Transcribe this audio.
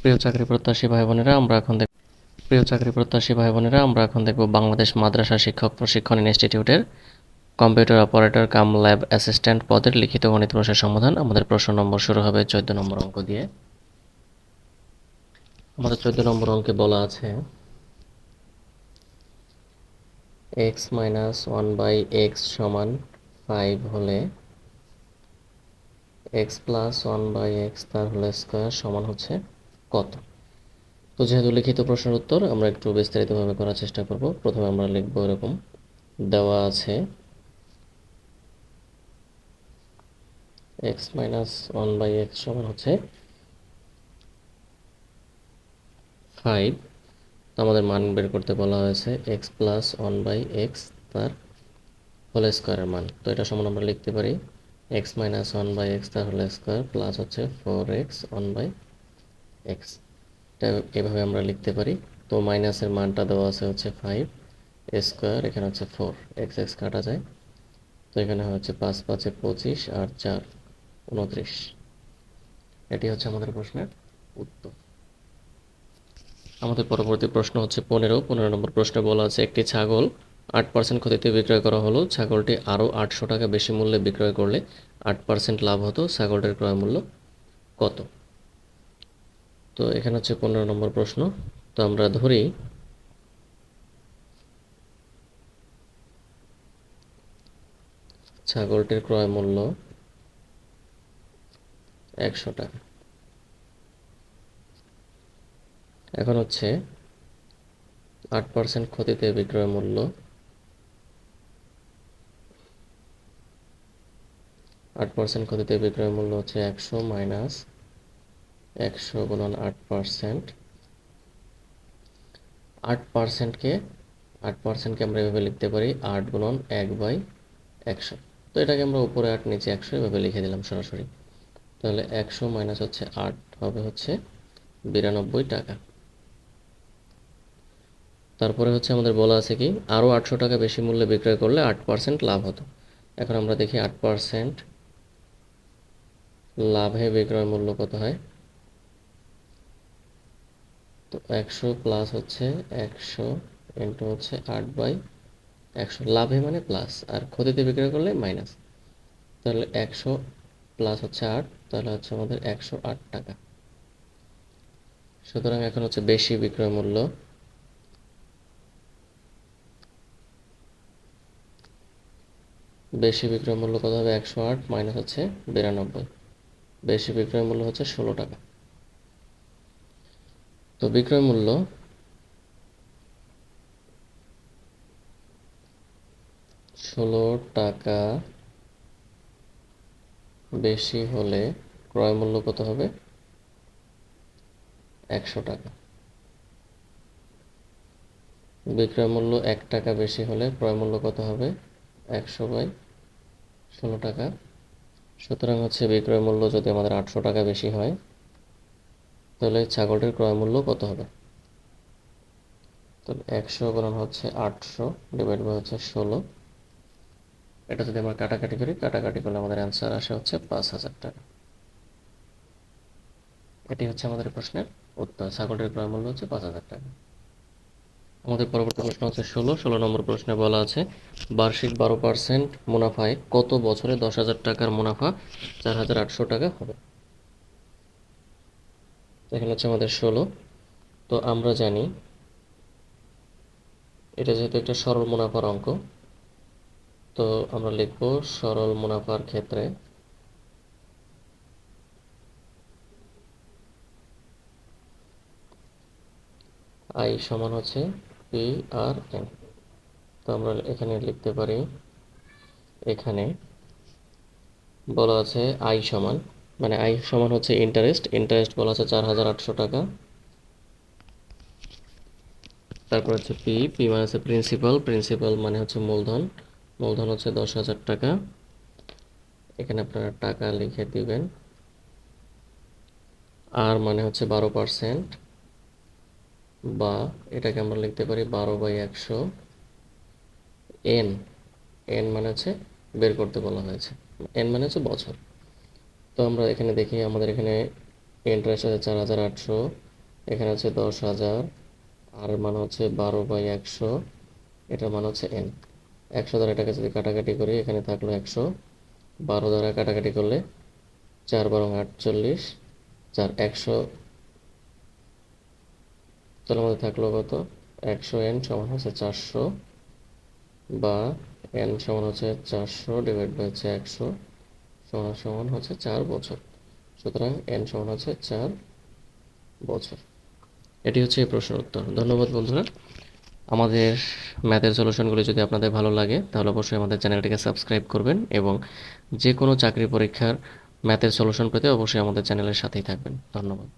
প্রিয় চাকরি প্রত্যাশী ভাই বোনেরা, আমরা এখন দেখ প্রিয় চাকরি প্রত্যাশী ভাই বোনেরা, আমরা এখন দেখব বাংলাদেশ মাদ্রাসা শিক্ষক প্রশিক্ষণ ইনস্টিটিউটের computer operator cum lab assistant পদের লিখিত গণিত প্রশ্নের সমাধান। আমাদের প্রশ্ন নম্বর শুরু হবে চোদ্দ নম্বর অঙ্ক দিয়ে। আমাদের চোদ্দ নম্বর অঙ্কে বলা আছে x minus one by x সমান ফাইভ হলে x plus one by x তার হোল স্কোয়ার সমান হচ্ছে কত? তো যেহেতু লিখিত প্রশ্নের উত্তর, আমরা একটু বিস্তারিতভাবে করার চেষ্টা করব। প্রথমে আমরা লিখব এরকম, দেওয়া আছে x minus one by x সমান হচ্ছে ফাইভ আমাদের মান বের করতে বলা হয়েছে x plus one by x তার হোল স্কোয়ারের মান। তো এটা সমান আমরা লিখতে পারি x minus one by x তার হোল স্কোয়ার প্লাস হচ্ছে four x one by x এটা এভাবে আমরা লিখতে পারি। তো মাইনাসের মানটা দেওয়া আছে হচ্ছে ফাইভ স্কোয়ার এখানে হচ্ছে ফোর এক্স এক্স কাটা যায়। তো এখানে হচ্ছে পাঁচ, পাঁচে পঁচিশ আর চার, উনত্রিশ। এটি হচ্ছে আমাদের প্রশ্নের উত্তর। আমাদের পরবর্তী প্রশ্ন হচ্ছে পনেরো। পনেরো নম্বর প্রশ্নে বলা আছে, একটি ছাগল আট পার্সেন্ট ক্ষতিতে বিক্রয় করা হলো। ছাগলটি আরও আটশো টাকা বেশি মূল্যে বিক্রয় করলে আট পার্সেন্ট লাভ হতো। ছাগলটির ক্রয় মূল্য কত? তো এখানে হচ্ছে পনেরো নম্বর প্রশ্ন। তো আমরা ধরি, ছাগলটির ক্রয় মূল্য একশো টাকা এখন হচ্ছে আট পার্সেন্ট ক্ষতিতে বিক্রয় মূল্য আট পার্সেন্ট ক্ষতিতে বিক্রয় মূল্য হচ্ছে একশো মাইনাস একশো গুণন আট পার্সেন্ট। আট পার্সেন্টকে আট পার্সেন্টকে আমরা এভাবে লিখতে পারি আট গুণন এক বাই একশো। তো এটাকে আমরা উপরে আট, নিচে একশো এভাবে লিখে দিলাম সরাসরি। তাহলে একশো মাইনাস হচ্ছে আট হবে হচ্ছে বিরানব্বই টাকা। তারপরে হচ্ছে আমাদের বলা আছে কি, আরও আটশো টাকা বেশি মূল্যে বিক্রয় করলে আট পার্সেন্ট লাভ হতো। এখন আমরা দেখি আট পার্সেন্ট লাভে বিক্রয় মূল্য কত হয়? তো একশো প্লাস হচ্ছে একশো ইন্টু হচ্ছে আট বাই একশো। লাভে মানে প্লাস আর ক্ষতিতে বিক্রয় করলে মাইনাস তাহলে একশো প্লাস হচ্ছে আট, তাহলে হচ্ছে আমাদের একশো আট টাকা। সুতরাং এখন হচ্ছে বেশি বিক্রয় মূল্য। বেশি বিক্রয় মূল্য কত হবে? একশো আট মাইনাস হচ্ছে বিরানব্বই। বেশি বিক্রয় মূল্য হচ্ছে ষোলো টাকা। তো বিক্রয় মূল্য ষোলো টাকা বেশি হলে ক্রয় মূল্য কত হবে? একশো টাকা। বিক্রয় মূল্য এক টাকা বেশি হলে ক্রয় মূল্য কত হবে? একশো বাই ষোলো টাকা। সুতরাং হচ্ছে বিক্রয় মূল্য যদি আমাদের আটশো টাকা বেশি হয় তাহলে ছাগলটির ক্রয় মূল্য কত হবে? তাহলে একশো গুণন হচ্ছে আটশো ডিভাইড বাই হচ্ছে ষোলো। এটা যদি আমরা কাটাকাটি করি, কাটাকাটি করলে আমাদের অ্যান্সার আসে হচ্ছে পাঁচ হাজার টাকা। এটি হচ্ছে আমাদের প্রশ্নের উত্তর। ছাগলটির ক্রয় মূল্য হচ্ছে পাঁচ হাজার টাকা। আমাদের পরবর্তী প্রশ্ন হচ্ছে ষোলো। ষোলো নম্বর প্রশ্নে বলা আছে, বার্ষিক বারো পার্সেন্ট মুনাফায় কত বছরে দশ হাজার টাকার মুনাফা চার হাজার আটশো টাকা হবে? এখানে হচ্ছে আমাদের ষোলো। তো আমরা জানি এটা যেহেতু একটা সরল মুনাফার অঙ্ক, তো আমরা লিখব সরল মুনাফার ক্ষেত্রে আই সমান হচ্ছে পি আর এন তো আমরা এখানে লিখতে পারি, এখানে বলা আছে আই সমান মানে আই সমান হচ্ছে ইন্টারেস্ট ইন্টারেস্ট বলা আছে চার হাজার আটশো টাকা। তারপর হচ্ছে পি পি মানে হচ্ছে প্রিন্সিপাল প্রিন্সিপাল মানে হচ্ছে মূলধন মূলধন হচ্ছে দশ হাজার টাকা। এখানে আপনারা টাকা লিখে দিবেন। আর মানে হচ্ছে বারো পার্সেন্ট বা এটাকে আমরা লিখতে পারি বারো বাই একশো। এন এন মানে হচ্ছে বের করতে বলা হয়েছে। এন মানে হচ্ছে বছর। তো আমরা এখানে দেখি আমাদের এখানে ইন্টারেস্ট আছে চার হাজার আটশো, এখানে হচ্ছে দশ হাজার, আর মান হচ্ছে বারো বাই একশো, এটা মান হচ্ছে এন একশো দ্বারা এটাকে যদি কাটাকাটি করি, এখানে থাকল একশো, বারো দ্বারা কাটাকাটি করলে চার বারো আটচল্লিশ, চার একশো, তাহলে আমাদের থাকল কত? একশো এন সমান হচ্ছে চারশো, বা এন সমান হচ্ছে চারশো ডিভাইড বাই হচ্ছে একশো। সমান সমান হচ্ছে চার বছর। সুতরাং এন সমান হচ্ছে চার বছর। এটি হচ্ছে এই প্রশ্নের উত্তর। ধন্যবাদ বন্ধুরা। আমাদের ম্যাথের সলিউশনগুলি যদি আপনাদের ভালো লাগে, তাহলে অবশ্যই আমাদের চ্যানেলটিকে সাবস্ক্রাইব করবেন এবং যে কোনো চাকরি পরীক্ষার ম্যাথের সলিউশন পেতে অবশ্যই আমাদের চ্যানেলের সাথেই থাকবেন। ধন্যবাদ।